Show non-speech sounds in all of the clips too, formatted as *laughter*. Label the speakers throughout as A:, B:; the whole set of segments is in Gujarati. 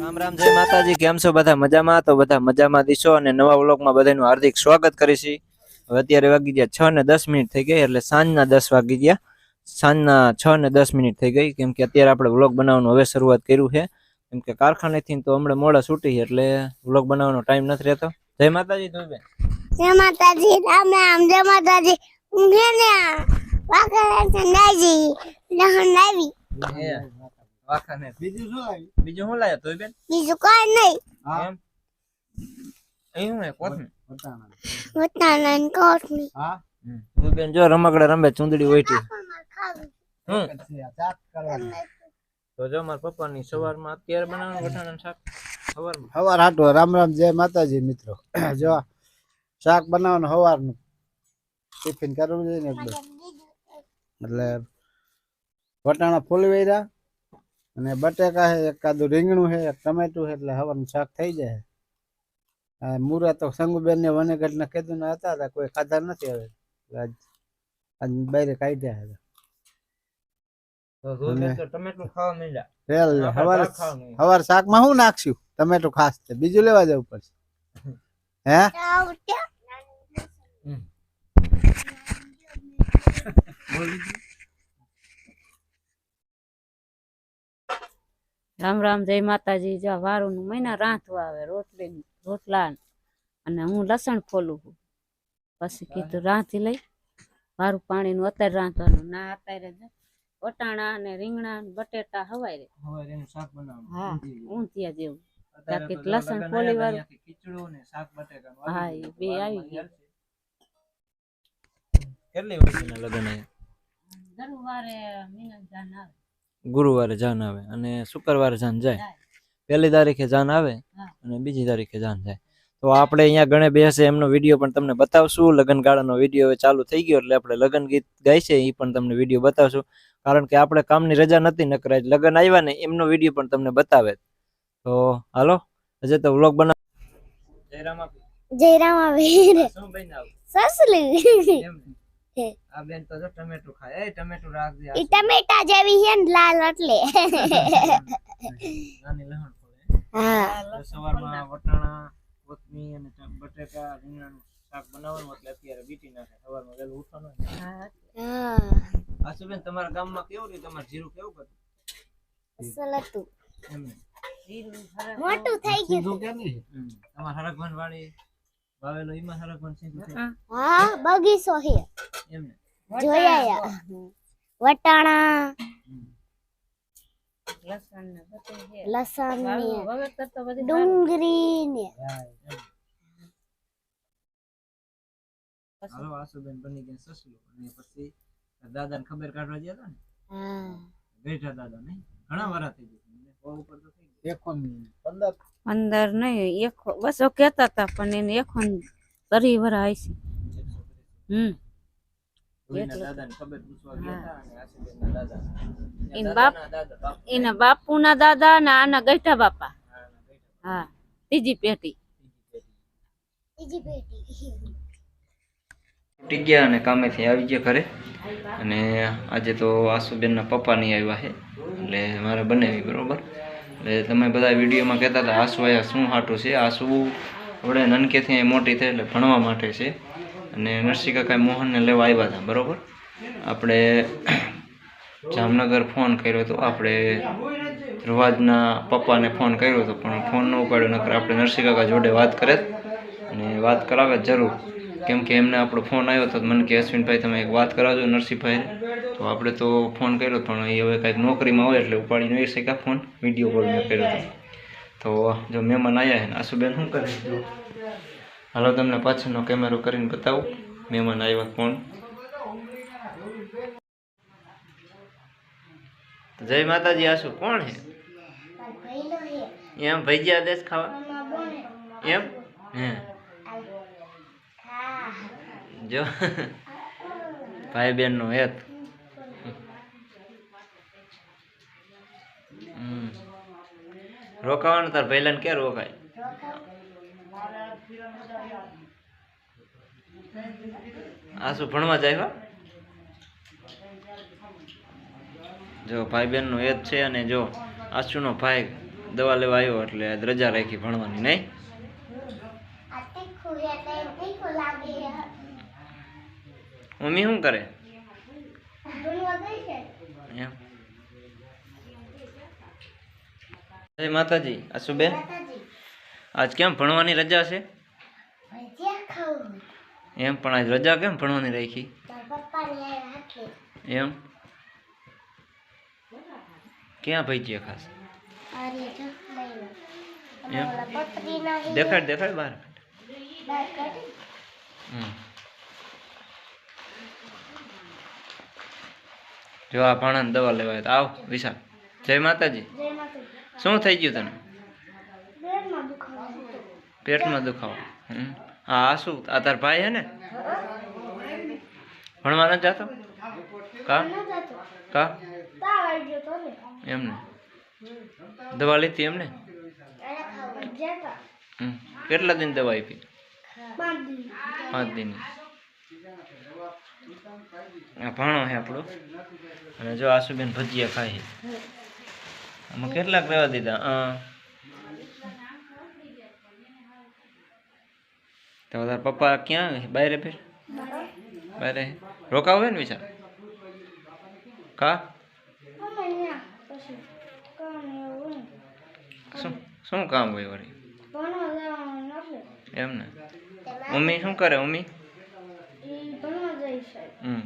A: રામ રામ, જય માતાજી. કેમ છો બધા? મજામાં? તો બધા મજામાં દીશો અને નવા વ્લોગમાં બધાનું હાર્દિક સ્વાગત કરીશી. હવે અત્યારે વાગી ગયા છ ને દસ મિનિટ થઈ ગઈ, એટલે સાંજના દસ વાગી ગયા. સાંજના છ ને દસ મિનિટ થઈ ગઈ, કેમ કે અત્યારે આપણે વ્લોગ બનાવવાનું હવે શરૂઆત કર્યું છે. કેમ કે કારખાનેથી તો હમણાં મોડા છૂટી એટલે વ્લોગ બનાવવાનો ટાઈમ નથી રહેતો. જય માતાજી ધોઈબેન
B: જય માતાજી, રામ રામ, જય માતાજી. ઊંઘે ને વાકરે સંડાજી લહણ લાવી.
C: બીજું શું આવ્યું
A: બીજું શું લાયા ધોઈબેન
B: બીજું કોઈ નહીં.
A: એમ. અહીં હું કોથમી
C: વટાણા
B: વટાણા ને કોથમી
C: હા
A: ધોઈબેન જો રમકડા રમે ચૂંદડી ઓઈટી હમ. તો જો મારા પપ્પાની સવારમાં અત્યારે બનાવવાનું વટાણા શાક. સવારમાં.
C: સવાર હાટો રામ રામ જય માતાજી મિત્રો. *clears throat* જો શાક બનાવવાનું સવારનું ટિફિન કરવું જોઈએ ને એટલે એટલે વટાણા ફૂલ વેર્યા અને બટેકા છે એકાદું રીંગણું છે એક ટમેટું છે એટલે હવાનું શાક થઈ જાય. આ મૂરા તો સંગુબેન ને વનેગઢ કીધું ના હતા હતા કોઈ ખાધા નથી હવે. આજ આજ બહાર કાઢ્યા હતા હવાર શાકમાં શું નાખશું? ટમેટું ખાસ છે. બીજું લેવા જવું પડશે. હે? *laughs*
D: રામ રામ જય માતાજી. જો વારું નું મહિના રાંધવા આવે રોટલી રોટલા અને હું લસણ ખોલું છું. પછી કીધું રાંધી લઈ. વારું પાણીનું અત્યારે રાંધવાનું. ના અત્યારે જો વટાણા ને રીંગણા ને બટેટા હવાય રે હા ઊંધિયા જેવું. બાકી લસણ
A: ખોલી
D: વાળું.
A: ખીચડું ને શાક બટેકાનું
D: હા, એ બે આવી ગયા.
A: કેટલી વર્ષના લગ્ન આયા
D: ગુરુવારે મિલન જાન આવે.
A: ગુરુવારે જાન આવે અને શુક્રવારે જાન જાય. પહેલી તારીખે જાન આવે અને બીજી તારીખે જાન જાય. તો આપણે અહીંયા ગણે બેસે એમનો વીડિયો પણ તમને બતાવશું. લગન ગાળાનો વીડિયો હવે ચાલુ થઈ ગયો એટલે આપણે લગન ગીત ગાય છે એ પણ તમને વીડિયો બતાવશું. કારણ કે આપણે કામની રજા નથી નકરા લગ્ન લગન આવ્યા ને એમનો વીડિયો પણ તમને બતાવે. તો હાલો હજે તો વ્લોગ
B: બના
A: જયરામ જયરામ?
B: સસલું? હે.
A: આ બેન તો જો ટમેટું ખાય. એ ટમેટું રાખજે આ
B: ઈ ટમેટા જેવી છે ને લાલ એટલે.
A: નાની લહણ પડે
B: હા.
A: સવારમાં વટાણા કોથમી અને બટેકા રીંગણાનું શાક બનાવવાનું એટલે અત્યારે બીટી નાખે. સવારમાં વહેલું ઉઠવાનું.
D: હા.
B: હા
A: આશુબેન તમારા ગામમાં કેવું રહ્યું? તમારે જીરું કેવું હતું.
D: સલતું
B: મોટું થઈ ગયું.
A: તમારે હરકભન વાળી વાવેલો એમાં હરકભન સીધું છે
D: હા.
B: હા બગીચો છે. જોયા વટાણા
A: હમ.
D: લસણ ને બધું છે
B: લસણ ને
D: વાળું વગર તો બધી સારું.
B: ડુંગળી ને
A: હાલો આશુબેન બની ગયા સસલું અને પછી દાદાને ખબર કાઢવા ગયા હતા ને
B: હા
A: બેઠા દાદા નહીં ઘણા વરા થઈ ગયા મને બહુ ઉપર તો થઈ ગયા
C: એકોન પંદર
D: અંદર નહીં એક બસો કેતા હતા પણ એને એખોન તરી વરા આઈસી હમ એન બાપ-
A: દાદાના દાદા.
D: ને આના ગઈઠા બાપા.
A: હા,
D: ત્રીજી પેટી
A: ઉઠી ગયા અને કામેથી આવી ગયા ઘરે. અને આજે તો આશુબેનના પપ્પા નહીં આવ્યા છે. એટલે મારે બનાવી બરોબર. એટલે તમે બધા વિડીયોમાં કહેતા હતા આસુ આયા શું હાટું છે? આસુ આપણે નનકેથી મોટી થઈ એટલે ભણવા માટે છે. અને નરસિંહ કાકા મોહનને લેવા આવ્યા હતા, બરાબર? આપણે જામનગર ફોન કર્યો હતો, આપણે ધ્રુવાજના પપ્પાને ફોન કર્યો હતો, પણ ફોન ન ઉપાડ્યો, નકર આપણે નરસિંહ કાકા જોડે વાત કરે અને વાત કરાવે જરૂર. કેમ કે એમને આપણો ફોન આવ્યો હતો મને કે, અશ્વિનભાઈ, તમે એક વાત કરાવજો નરસિંહભાઈ તો આપણે તો ફોન કર્યો, પણ એ હવે કાંઈક નોકરીમાં હોય એટલે ઉપાડી નહીં શક્યા ફોન. વીડિયો કોલ મેં કર્યો હતો. તો જો મહેમાન આવ્યા છે આશુબેન શું કરે. હાલો, તમને પાછળનો કેમેરો કરીને બતાવું. મહેમાન આવ્યા કોણ? જય માતાજી આશુ કોણ
B: હે?
A: એમ ભજીયા દેશ ખાવા? એમ? હે. જો ભાઈ બેન નો હેત. રોકાવાનું, તાર પહેલા ક્યાં રોકાય? આ શું ભણવા જાય જો ભાઈ બહેનનો એજ છે અને જો આશુનો ભાઈ દવા લેવા આવ્યો એટલે રજા રાખી ભણવાની નહીં? મમ્મી શું કરે? જય માતાજી આશુબેન
B: બેન?
A: આજ કેમ ભણવાની રજા છે? એમ પણ આજ રજા કેમ ભણવાની રાખી? એમ? ક્યાં ભજીયા ખાસ
B: અરે જો
A: એમ? દેખાડ દેખાડ બહાર. જો આ ભાણાને દવા લેવાય તો આવ વિશાલ. જય માતાજી. શું થઈ ગયું તને?
B: પેટમાં દુખાવો.
A: પેટમાં દુખાવો. હમ. હા, શું? આ તાર ભાઈ હે ને? ભણવા નથી જાતો? કા? કા? એમને? દવા લીધી એમને. કેટલા દિન દવા આપી?
B: પાંચ
A: દિન. ભાણો છે આપણો. અને જો આશુબેન ભજીયા ખાય આમાં કેટલાક રહેવા દીધા? તો તારા પપ્પા ક્યાં બહાર ફેર? બહાર રોકાવ હોય ને વિચાર? કા? શું? શું કામ હોય વળી? એમ ને? મમ્મી શું કરે મમ્મી? હમ.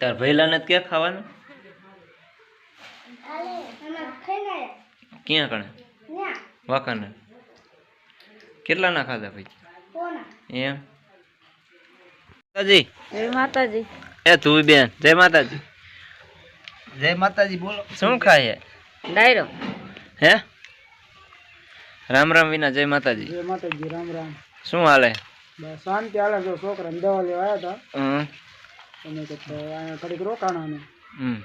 A: તાર ભૈલાને ક્યાં ખાવાનું? ક્યાં કણે વાંકાને કેટલા ના ખાધા ભાઈ એમ. માતાજી.
D: જય માતાજી.
A: એ તું બેન જય માતાજી.
C: જય માતાજી બોલો.
A: શું ખાય?
D: ડાયરો.
A: હે? રામ રામ વિના જય માતાજી.
C: જય માતાજી રામ રામ.
A: શું હાલે?
C: બસ શાંતિ હાલે જો છોકરાને દવા લેવા આવ્યા હતા તમે તો અહીંયા
A: હમ.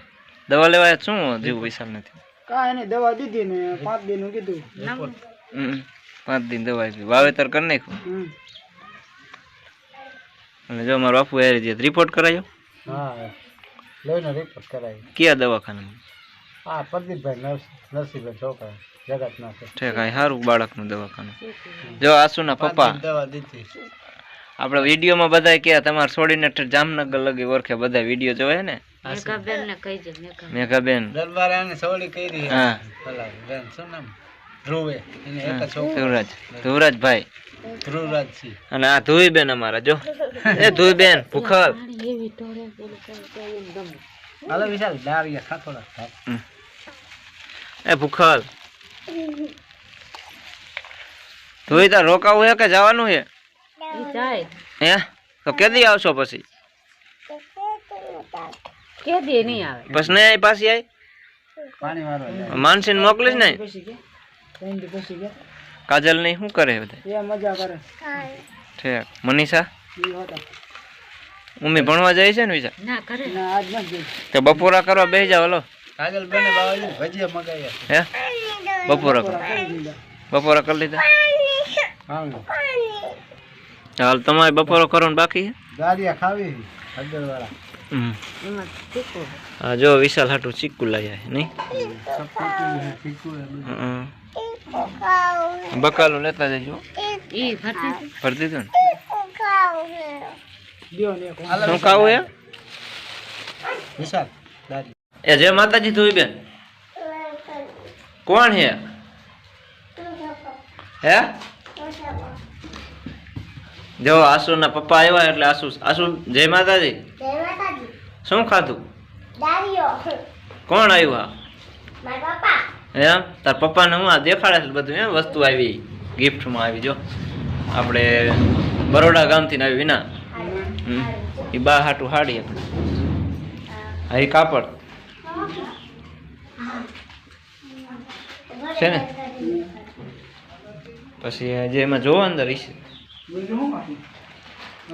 A: દવા લેવા આયા? શું જેવું પૈસા નથી
C: કાંઈ નહીં દવા દીધી ને પાંચ દિનનું કીધું.
A: હમ. પાંચ દિન દવા આપી વાવેતર કરી નાખ્યું. અને જો મારો બાપુ એ જે રિપોર્ટ કરાયો?
C: હા લઈને રિપોર્ટ કરાવી
A: કયા દવાખાનામાં?
C: હા પ્રદીપભાઈ નર્સ નરસિંહભાઈ છોકરા જગતના છે
A: ઠેક આ સારું બાળકનું દવાખાનું. જો આસુના પપ્પા.
C: દવા દીધી.
A: આપણે વિડીયોમાં બધા કે તમારે છોડીને જામનગર લગી ઓળખે બધા વીડિયો જોવે ને?
D: મેઘાબેન ને કહી દે
A: મેઘાબેન.
C: દરબાર આને સવડી કરી.
A: હા.
C: બેન શું નામ? ધ્રુવે.
A: ધ્રુવરાજ. ધ્રુવરાજભાઈ. અને આ ધુઈબેન અમારા જો. એ
C: હાલો વિશાલ દારિયા
A: ધુઈ તાર રોકાવું હે કે જવાનું છે હે? તો કેદી આવશો પછી?
D: કે દે નહીં આવે.
A: પછી નહીં આવી પાછી આવી
C: પાણી વાળો
A: માનસીને મોકલીશ ને?
C: ત્રણ પછી કે
A: કાજલ નહીં શું કરે બધા?
C: એ મજા કરે.
A: ઠીક. મનીષા?
C: ઉમે
A: મમ્મી ભણવા જાય છે ને વિચાર
D: ના કરે
C: ના આજ ન ગઈ
A: તો બપોરા કરવા બેસી જાવ હલો.
C: કાજલ બને બાવાજી ભજીયા મગાવ્યા
A: હે? બપોરા કરો. બપોરા કરી લીધા?
C: હા
A: હાલ તમારે બપોરો કરવાનું બાકી છે?
C: દારિયા ખાવી હળદર વાળા
A: હમ.
D: એમાં તીખું
A: હા. જો વિશાલ હાટુ ચીકુ લાયા નહીં? હમ. બકાલું લેતા જજો. ભરી દીધું
C: ને?
A: શું ખાવું એ
C: વિશાલ
A: એ જય માતાજી તું બેન. કોણ હે? હે? જો આસુ ના પપ્પા આવ્યા એટલે આસુ આસુ જય માતાજી.
B: જય માતાજી.
A: શું ખાધું? કોણ આવ્યું આ? એમ તાર પપ્પાને હું આ દેખાડે છે બધું એમ વસ્તુ આવી ગિફ્ટમાં આવી જો. આપણે બરોડા ગામથી આવી વિના. હમ. એ બા હાટું હાડી આપણે. હા એ કાપડ. છે ને? પછી જે એમાં જોવો અંદર ઈ છે.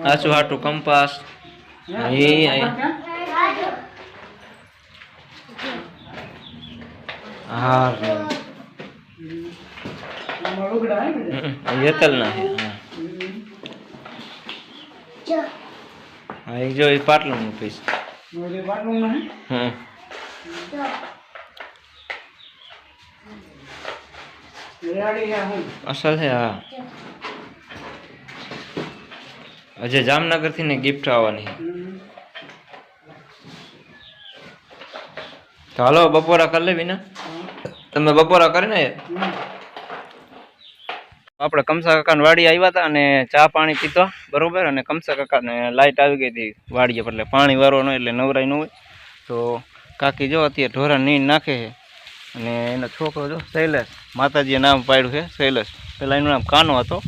A: આસુ હાટું કંપાસ. અહીં હાર ને હમ, યેતલ ના છે હા
B: જો
A: હા એ જો એ પાટલું નું પીસ
C: બાટલું નહીં
A: હમ અસલ છે હા હજે જામનગરથી ને ગિફ્ટ આવવાની તો હાલો, બપોરા કરી લેવી ને? તમે બપોરા કરી ને? આપણે કમસા કાકા વાડી આવ્યા હતા અને ચા પાણી પીતો બરોબર? અને કમસા કાકા ને લાઈટ આવી ગઈ હતી વાડીએ, એટલે પાણી વારો ન એટલે નવરાય ન હોય. તો કાકી જો અત્યારે ઢોરા નીંદ નાખે છે. અને એનો છોકરો જો, શૈલેષ. માતાજીએ નામ પાડ્યું છે, શૈલેષ. પહેલાં એનું નામ કાનો હતો,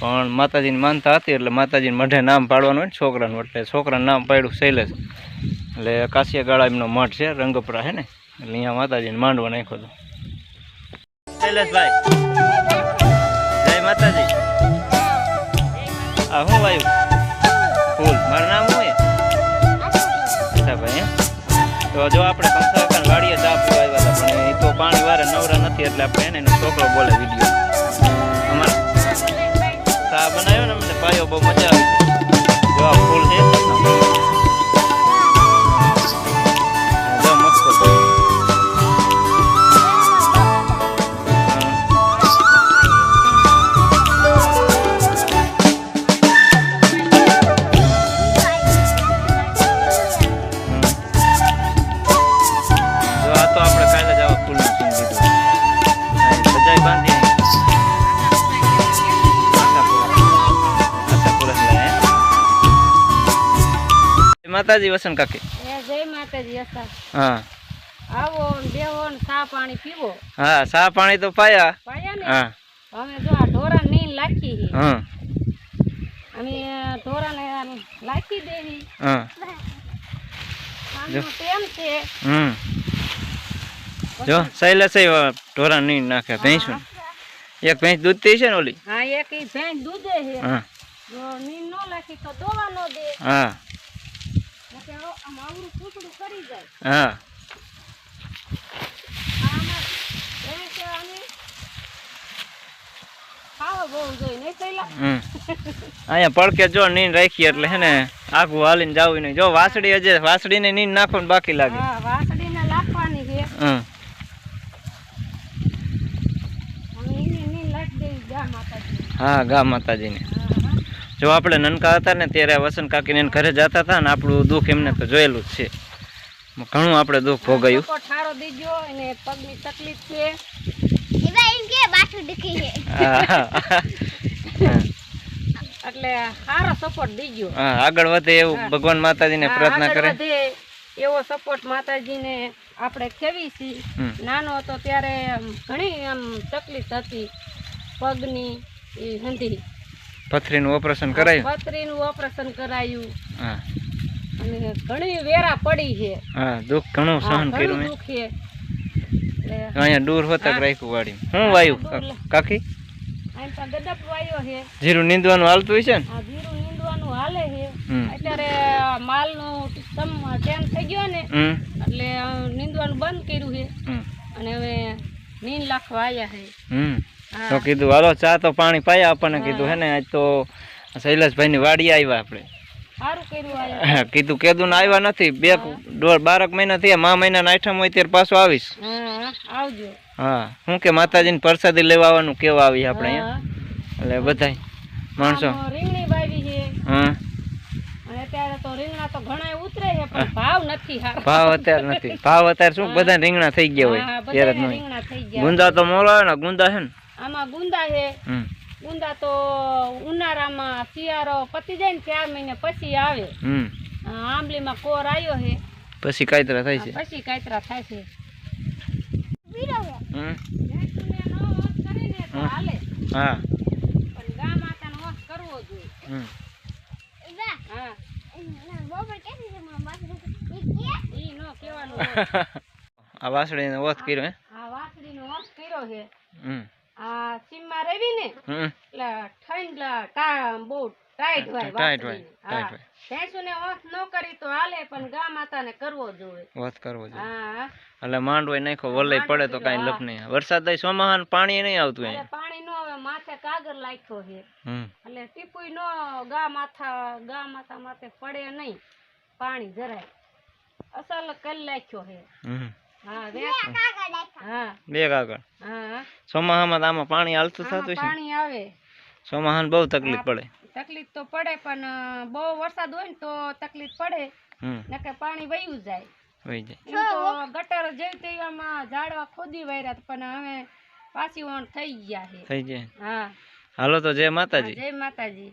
A: પણ માતાજીની માનતા હતી, એટલે માતાજીને મઢે નામ પાડવાનું હોય ને છોકરાનું, એટલે છોકરાનું નામ પાડ્યું શૈલેષ. એટલે કાશિયા ગાળા એમનો મઠ છે, રંગપરા હે ને? એટલે અહીંયા માતાજીને માંડવા નાખ્યો હતો શૈલેષભાઈ. જય માતાજી. આ શું વાયુ? ફૂલ. મારું નામ છે? અચ્છા ભાઈ હે? તો જો આપણે કંસાકાન વાડીએ ચા પીવા આવ્યા હતા, પણ એ તો પાણી વારે નવરા નથી, એટલે આપણે એને એનો છોકરો બોલે વીડિયો અમારે ચા બનાવ્યો ને અમને, પાયો બહુ મજા માતાજી વસન કાકી?
D: જય માતાજી
A: હા.
D: આવો બેહો ને ચા પાણી પીવો.
A: હા પાણી તો પાયા.
D: પાયા ને?
A: હા.
D: અમે જો આ ઢોરા ની લાખી હી.
A: હા.
D: અમે ઢોરાને આમ લાખી દેવી
A: હા.
D: ટેમ છે.
A: હમ. જો શૈલેષ ઢોરા ની નાખે ભેંસું એક ભેંસ દૂધ પી છે ને ઓલી?
D: હા એક ઈ દૂધ દૂધે છે
A: હા.
D: જો નીન નો લાખી તો દોવા નો દે.
A: હા.
D: આવડું પૂછડું કરી જાય.
A: હા. અહીંયા પડકે જો નીન રાખી એટલે હે ને આખું હાલીને જાવું નહીં. જો વાસળી હજે વાસળીને નીન નાખો ને બાકી લાગે.
D: હા લાખવાની છે. ગા માતાજી
A: હા જો આપણે નનકા હતા ને ત્યારે વસંત કાકીને એને ઘરે જતા હતા ને આપણું દુઃખ એમને તો જોયેલું જ છે. ઘણું આપણે દુઃખ ભોગવ્યું.
D: ઠારો દીજો એને પગની તકલીફ છે.
B: એવા એમ કે બાથું દુખી છે.
A: હા.
D: એટલે સારો સપોર્ટ દીજો.
A: હા, આગળ વધે એવું ભગવાન માતાજીને પ્રાર્થના કરે.
D: એવો સપોર્ટ માતાજીને આપણે ખેવી છીએ નાનો હતો ત્યારે ઘણી આમ તકલીફ હતી. પગની એ હંધી.
A: પથરીનું ઓપરેશન કરાયું?
D: પથરીનું ઓપરેશન કરાયું.
A: હા.
D: અને ઘણી વેરા પડી છે.
A: હા દુઃખ ઘણું સહન કર્યું મેં. અહીંયા દૂર હોતા રાખ્યું વાડી હું વાયુ? કાકી? જીરું નીંદવાનું હાલતું છે ને?
D: જીરું નીંદવાનું હાલે છે. અત્યારે માલનું ટેમ થઈ ગયો ને એટલે નીંદવાનું બંધ કર્યું છે. અને હવે નીંદ લાખવા આવ્યા છે.
A: તો કીધું હાલો ચા તો પાણી પાયા આપણને કીધું હે ને આજ તો શૈલેષભાઈની વાડી આવ્યા આપણે. કીધું કેદું ને આવ્યા નથી. બે દોઢ બારક મહિના થયા મા મહિના આઠમ હોય ત્યારે પાછો આવીશ.
D: હા
A: હા કે માતાજીને પ્રસાદી લેવા આવવાનું કેવા આવી આપણે અહીંયા? એટલે બધાય માણસો. હા.
D: ભાવ
A: અત્યારે નથી. ભાવ અત્યારે શું? બધા રીંગણા થઈ ગયા હોય ત્યારે ગુંદા તો મોલો આવે ને ગુંદા છે ને.
D: આમાં ગુંદા છે. ગુંદા તો ઉનાળામાં શિયાળો પતી જાય ને ચાર મહિને પછી આવે.
A: હમ.
D: આ આંબલીમાં કોર આવ્યો છે.
A: પછી કાયતરા થાય છે.
D: પછી કાયતરા થાય છે.
A: હમ.
D: ભેંસને નો વોશ કરીને તો હાલે.
A: હા.
D: પણ ગા માતાનો વોશ કરવો જોઈએ.
A: હમ.
D: હા.
B: બપોર કેવી છે? મારા બાથું દુખી છે
D: ઈ નો *laughs*
A: આ વોત કર્યો હે?
D: આ વાસળીનો વોશ કર્યો છે.
A: હમ.
D: આ રેવી ને? એટલે ઠંડ ટા બહુ ટાઈટ હોય
A: ટાઈટ હોય, ટાઈટ હોય.
D: ભેંસુને વોશ ન કરી તો હાલે પણ ગા માતાને કરવો જોઈએ.
A: વાત કરવો જોઈએ.
D: હા.
A: એટલે માંડવો નાખો વલય પડે તો કાંઈ લપ નહીં. વરસાદ થાય સોમાહન પાણી નહીં આવતું
D: એટલે પાણી નો હવે માથે કાગર લાખ્યો છે. એટલે ટીપુય નો ગા માથા ગા માથા માથે પડે નહીં. પાણી જરાય. અસલ કરી લાખ્યો છે. બે
A: કાગળ
D: હા.
A: તો આમાં પાણી હાલતું થતું છે
D: પાણી આવે.
A: ચોમાસામાં બહુ તકલીફ પડે.
D: તકલીફ તો પડે પણ બહુ વરસાદ હોય ને તો તકલીફ પડે. નકે પાણી વયું જાય.
A: વહી જાય.
D: ગટર જેવી તેવી આમાં ઝાડવા ખોદી વાયરા પણ હવે પાછી વણ થઈ ગયા છે.
A: થઈ જાય
D: હા.
A: હાલો તો જય માતાજી.
D: જય માતાજી.